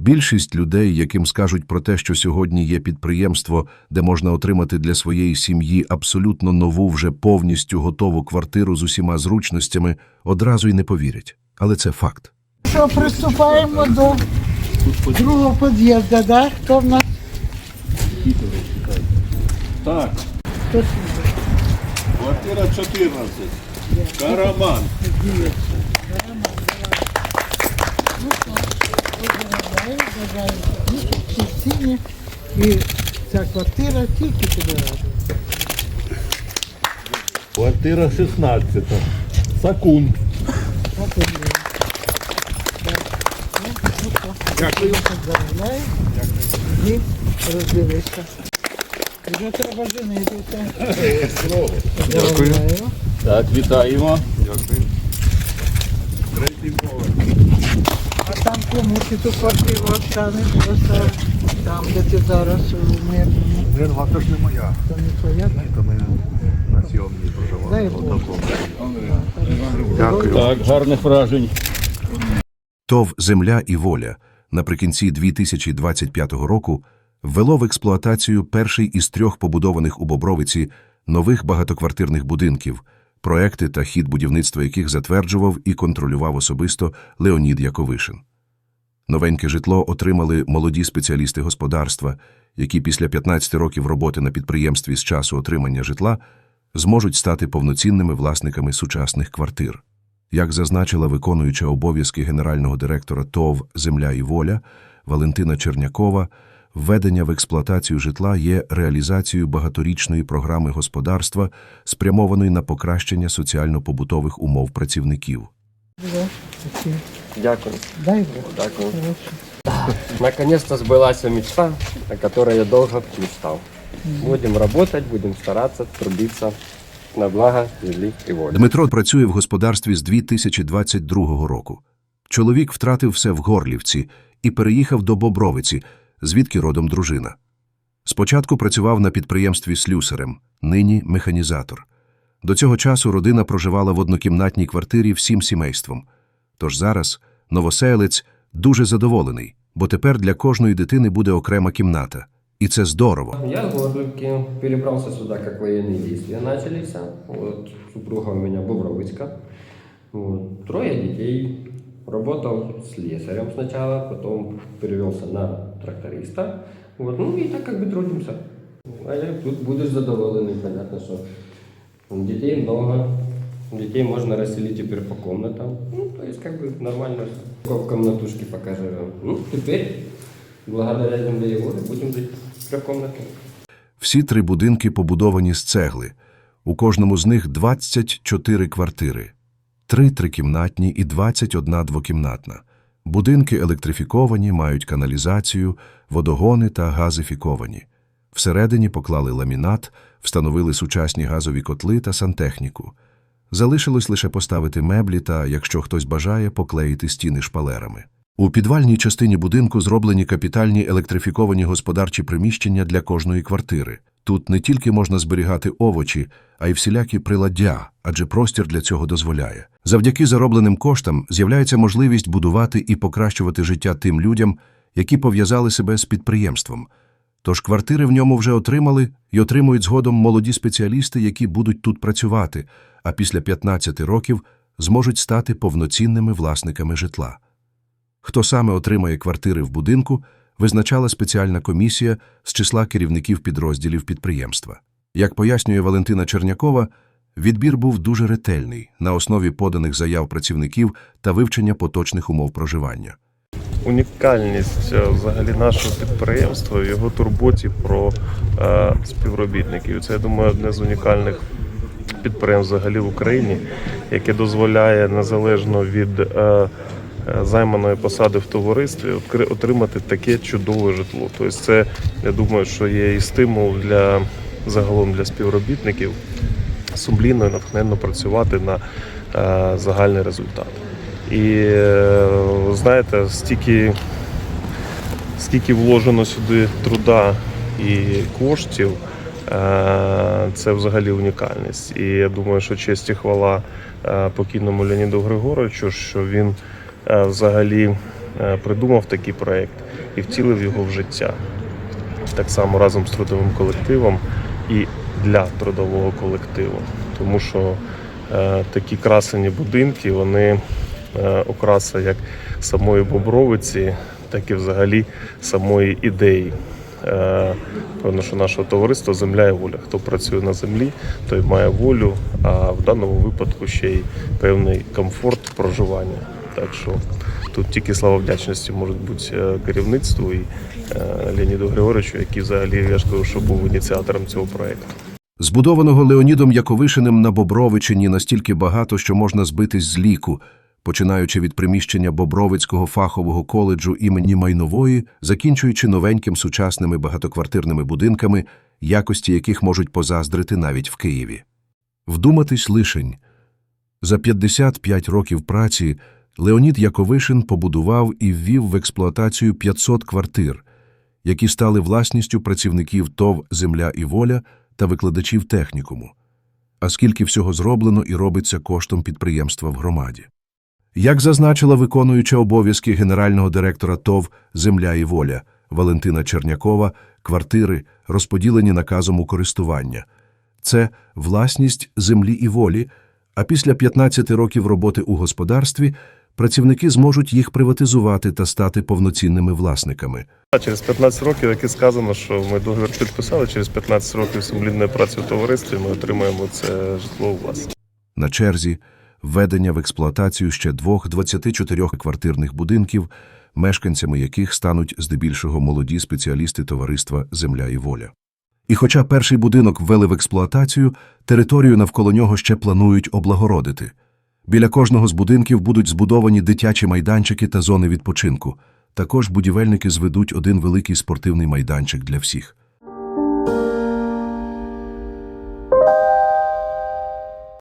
Більшість людей, яким скажуть про те, що сьогодні є підприємство, де можна отримати для своєї сім'ї абсолютно нову, вже повністю готову квартиру з усіма зручностями, одразу й не повірять. Але це факт. Що, приступаємо до другого під'їзду, да? Хто в нас? Так, квартира 14. Караман. І ця квартира тільки тебе радує. Квартира 16. Сакун. Дякую. Заробляю. І роздивися. Вже треба женитися. Дякую. Так, вітаємо. Дякую. Третій поверх. А там кому ти ту квартиру останеш? Оставиш там, де ти зараз у мирному. Вона то ж не моя. То не твоя? То ми на зйомні проживали. Дай Бог. Дякую. Так, гарних вражень. ТОВ «Земля і воля» наприкінці 2025 року ввело в експлуатацію перший із трьох побудованих у Бобровиці нових багатоквартирних будинків, проекти та хід будівництва яких затверджував і контролював особисто Леонід Яковишин. Новеньке житло отримали молоді спеціалісти господарства, які після 15 років роботи на підприємстві з часу отримання житла зможуть стати повноцінними власниками сучасних квартир. Як зазначила виконуюча обов'язки генерального директора ТОВ «Земля і воля» Валентина Чернякова, введення в експлуатацію житла є реалізацією багаторічної програми господарства, спрямованої на покращення соціально-побутових умов працівників. Дякую. Дай Бог. Дякую. Наконец-то сбылась мечта, о которой я долго мечтал. Будем работать, будем стараться, трудиться на благо земли и воли. Дмитро працює в господарстві з 2022 року. Чоловік втратив все в Горлівці і переїхав до Бобровиці, звідки родом дружина. Спочатку працював на підприємстві слюсарем, нині механізатор. До цього часу родина проживала в однокімнатній квартирі всім сімейством. Тож зараз новоселець дуже задоволений, бо тепер для кожної дитини буде окрема кімната. І це здорово. Я с Горлівки перебрался сюда, как военные действия начались. Вот, супруга у меня Бобровицка. Вот, трое детей. Работал слесарем сначала, потом перевелся на тракториста. Вот, ну и так как бы трудимся. А я тут будешь задоволенный, понятно, что детей много. Детей можно расселить теперь по комнатам. Ну, то есть как бы нормально все. В комнатушке пока живем. Ну, теперь, благодаря земле и будем жить в трехкомнатной. Всі три будинки побудовані з цегли. У кожному з них 24 квартири. Три трикімнатні і 21 двокімнатна. Будинки електрифіковані, мають каналізацію, водогони та газифіковані. Всередині поклали ламінат, встановили сучасні газові котли та сантехніку. Залишилось лише поставити меблі та, якщо хтось бажає, поклеїти стіни шпалерами. У підвальній частині будинку зроблені капітальні електрифіковані господарчі приміщення для кожної квартири. Тут не тільки можна зберігати овочі, а й всілякі приладдя, адже простір для цього дозволяє. Завдяки заробленим коштам з'являється можливість будувати і покращувати життя тим людям, які пов'язали себе з підприємством. Тож квартири в ньому вже отримали і отримують згодом молоді спеціалісти, які будуть тут працювати, а після 15 років зможуть стати повноцінними власниками житла. Хто саме отримає квартири в будинку, визначала спеціальна комісія з числа керівників підрозділів підприємства. Як пояснює Валентина Чернякова, відбір був дуже ретельний на основі поданих заяв працівників та вивчення поточних умов проживання. Унікальність е, взагалі нашого підприємства його турботі про е, співробітників. Це я думаю одне з унікальних підприємств взагалі в Україні, яке дозволяє незалежно від е, займаної посади в товаристві отримати таке чудове житло. Тобто, це я думаю, що є і стимул для загалом для співробітників сумлінно і натхненно працювати на загальний результат. І е, знаєте, стільки, скільки вложено сюди труда і коштів, е, це взагалі унікальність. І я думаю, що честь і хвала е, покійному Леоніду Григоровичу, що він взагалі придумав такий проєкт і втілив його в життя. Так само разом з трудовим колективом і для трудового колективу. Тому що е, такі красені будинки, вони окраса як самої Бобровиці, так і взагалі самої ідеї. Е, Певно, що нашого товариства земля і воля. Хто працює на землі, той має волю, а в даному випадку ще й певний комфорт проживання. Так що тут тільки слава вдячності можуть бути е, керівництву і е, Леоніду Григоровичу, який взагалі я ж що був ініціатором цього проєкту. Збудованого Леонідом Яковишиним на Бобровичині настільки багато, що можна збитись з ліку, починаючи від приміщення Бобровицького фахового коледжу імені Майнової, закінчуючи новеньким сучасними багатоквартирними будинками, якості яких можуть позаздрити навіть в Києві. Вдуматись лишень. За 55 років праці Леонід Яковишин побудував і ввів в експлуатацію 500 квартир, які стали власністю працівників ТОВ «Земля і воля» та викладачів технікуму. А скільки всього зроблено і робиться коштом підприємства в громаді. Як зазначила виконуюча обов'язки генерального директора ТОВ «Земля і воля» Валентина Чернякова, квартири розподілені наказом у користування. Це власність землі і волі, а після 15 років роботи у господарстві працівники зможуть їх приватизувати та стати повноцінними власниками. Через 15 років, як і сказано, що ми договір підписали, через 15 років сумлінної праці у товаристві ми отримаємо це житло у власність. На черзі введення в експлуатацію ще двох 24-квартирних будинків, мешканцями яких стануть здебільшого молоді спеціалісти товариства «Земля і воля». І хоча перший будинок ввели в експлуатацію, територію навколо нього ще планують облагородити. Біля кожного з будинків будуть збудовані дитячі майданчики та зони відпочинку. Також будівельники зведуть один великий спортивний майданчик для всіх.